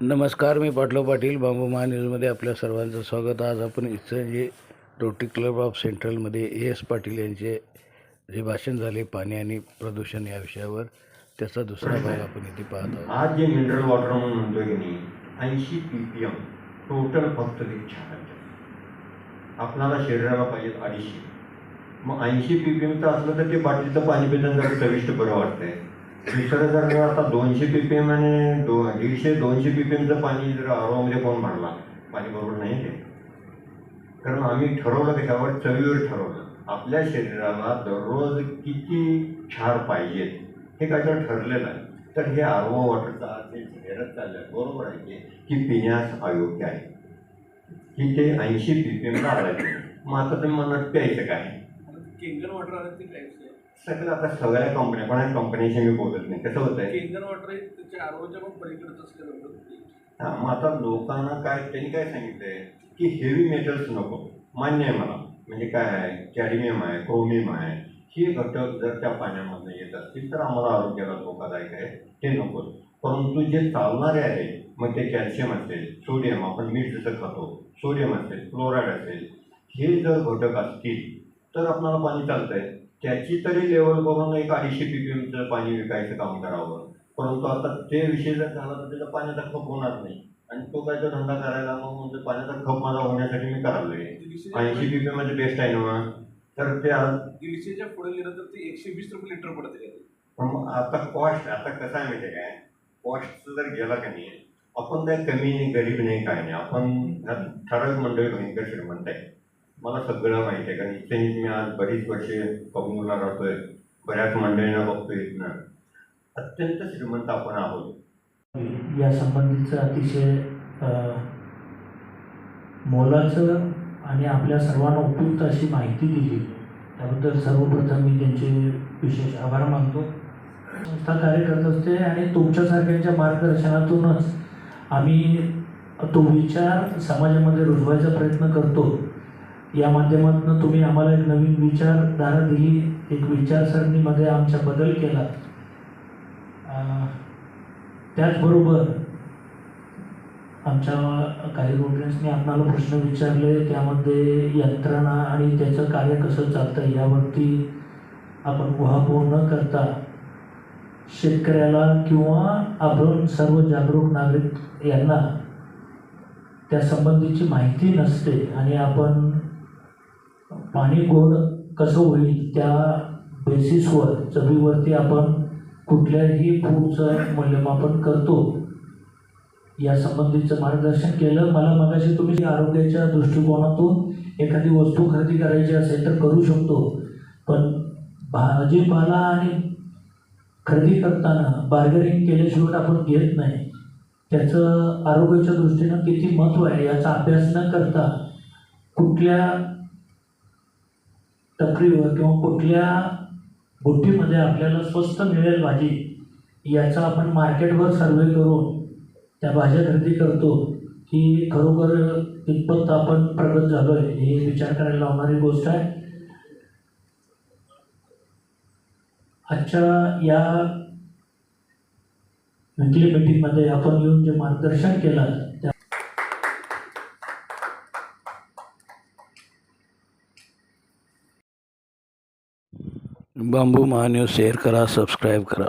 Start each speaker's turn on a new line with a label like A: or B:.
A: नमस्कार मी पाटलो पाटील बांबू महा आपल्या सर्वांचं स्वागत. आज आपण इचलकरंजी रोटरी क्लब ऑफ सेंट्रलमध्ये ए एस पाटील यांचे जे भाषण झाले पाणी आणि प्रदूषण या विषयावर त्याचा दुसरा भाग आपण इथे पाहत आहोत.
B: आज जे मिनरल वॉटर म्हणून म्हणतो की नाही ऐंशी पी पी एम टोटल फक्त ते छाटायचे. आपणाला शरीराला पाहिजे अडीचशे. मग ऐंशी पी पी एम तर असलं तर ते बाटलीचं पाणी पिताना चविष्ट बरं वाटतंय. दुसरं जर मी आता दोनशे पी पी एम आणि दो दीडशे दोनशे पी पी एमचं पाणी जर आरोमध्ये कोण मांडला पाणी बरोबर नाही ते. कारण आम्ही ठरवलं कशावर चवीवर ठरवलं. आपल्या शरीराला दररोज किती क्षार पाहिजेत हे काय ठरलेलं आहे तर हे आर वॉटरचा ते जाहिरात चाललं आहे बरोबर आहे की? पिण्यास अयोग्य आहे. की ते ऐंशी पी पी एमला आलं मग आता तुम्ही म्हणत प्यायचं काय?
C: केंगन वॉटर आलं ते प्यायचं?
B: सगळं आता सगळ्या कंपन्या कोणा कंपनीशी मी बोलत नाही. कसं होतंय?
C: केंगन वॉटर हे त्याच्या आरोग्याच्या पण पलीकडचं असल्यानंतर
B: हा, मग आता लोकांना काय त्यांनी काय सांगितलंय? की हेवी मेटल्स नको. मान्य आहे मला. म्हणजे काय आहे? कॅडमियम आहे क्रोमियम आहे. हे घटक जर त्या पाण्यामधनं येत असतील तर आम्हाला आरोग्याला धोकादायक आहे. ते नको. परंतु जे चालणारे आहे मग ते कॅल्शियम असेल सोडियम आपण मीठ जसं खातो सोडियम असेल क्लोराईड असेल हे जर घटक असतील तर आपल्याला पाणी चालतंय. त्याची तरी लेवल करून एक अडीचशे पी पी एमचं पाणी विकायचं काम करावं. परंतु आता ते विषय जर झाला तर त्याचा पाण्याचा खप होणार नाही. आणि तो काय तो धंदा करायला मग म्हणजे पाण्याचा खप माझा होण्यासाठी मी करायलोय. ऐंशी पी पी मध्ये बेस्ट आहे ना तर ते
C: दीडशेच्या पुढे गेलं तर ते एकशे वीस रुपये लिटर पडते
B: पण आता कॉस्ट आता कसं आहे माहिती काय? कॉस्ट जर गेला का नाही आपण काय कमी नाही गरीब नाही काय नाही. आपण ठराविक मंडळी भयंकर श्रीमंत आहे. मला सगळं माहिती आहे कारण इथे मी आज बरीच वर्षे कमवूला राहतोय बऱ्याच मंडळींना बघतोय इथनं. अत्यंत श्रीमंत आपण आहोत.
D: या संबंधीचं अतिशय मोलाचं आणि आपल्या सर्वांना उपयुक्त अशी माहिती दिली. त्याबद्दल सर्वप्रथम मी त्यांचे विशेष आभार मानतो. संस्था कार्य करत असते आणि तुमच्यासारख्यांच्या मार्गदर्शनातूनच आम्ही तो विचार समाजामध्ये रुजवायचा प्रयत्न करतो. या माध्यमातून तुम्ही आम्हाला एक नवीन विचारधारा दिली एक विचारसरणीमध्ये आमचा बदल केला. त्याचबरोबर आमच्या काही रोडरेन्सने आपणाला प्रश्न विचारले त्यामध्ये यंत्रणा आणि त्याचं कार्य कसं चालतं यावरती आपण उहापोह न करता शेतकऱ्याला किंवा आपण सर्व जागरूक नागरिक यांना त्या संबंधीची माहिती नसते आणि आपण पाणी गोड कसं होईल त्या बेसिसवर चवीवरती आपण कुठल्याही फूडचं मूल्यमापन करतो या संबंधीचं मार्गदर्शन केलं. मला मगाशी तुम्ही आरोग्याच्या दृष्टिकोनातून एखादी वस्तू खरेदी करायची असेल तर करू शकतो. पण भाजीपाला आणि खरेदी करताना बार्गेनिंग केल्याशिवाय आपण घेत नाही. त्याचं आरोग्याच्या दृष्टीनं किती महत्त्व आहे याचा अभ्यास न करता कुठल्या टपरीवर किंवा कुठल्या बुट्टीमध्ये आपल्याला स्वस्त मिळेल भाजी याचा आपण मार्केटवर सर्वे करून त्या भाज्या खरेदी करतो ही खरोखर कितपत आपण प्रगत झालो आहे हे विचार करायला लावणारी गोष्ट आहे. आजच्या या वीकली मीटिंगमध्ये आपण येऊन जे मार्गदर्शन केलं त्या
A: बांबू महान्यूज शेअर करा सबस्क्राईब करा.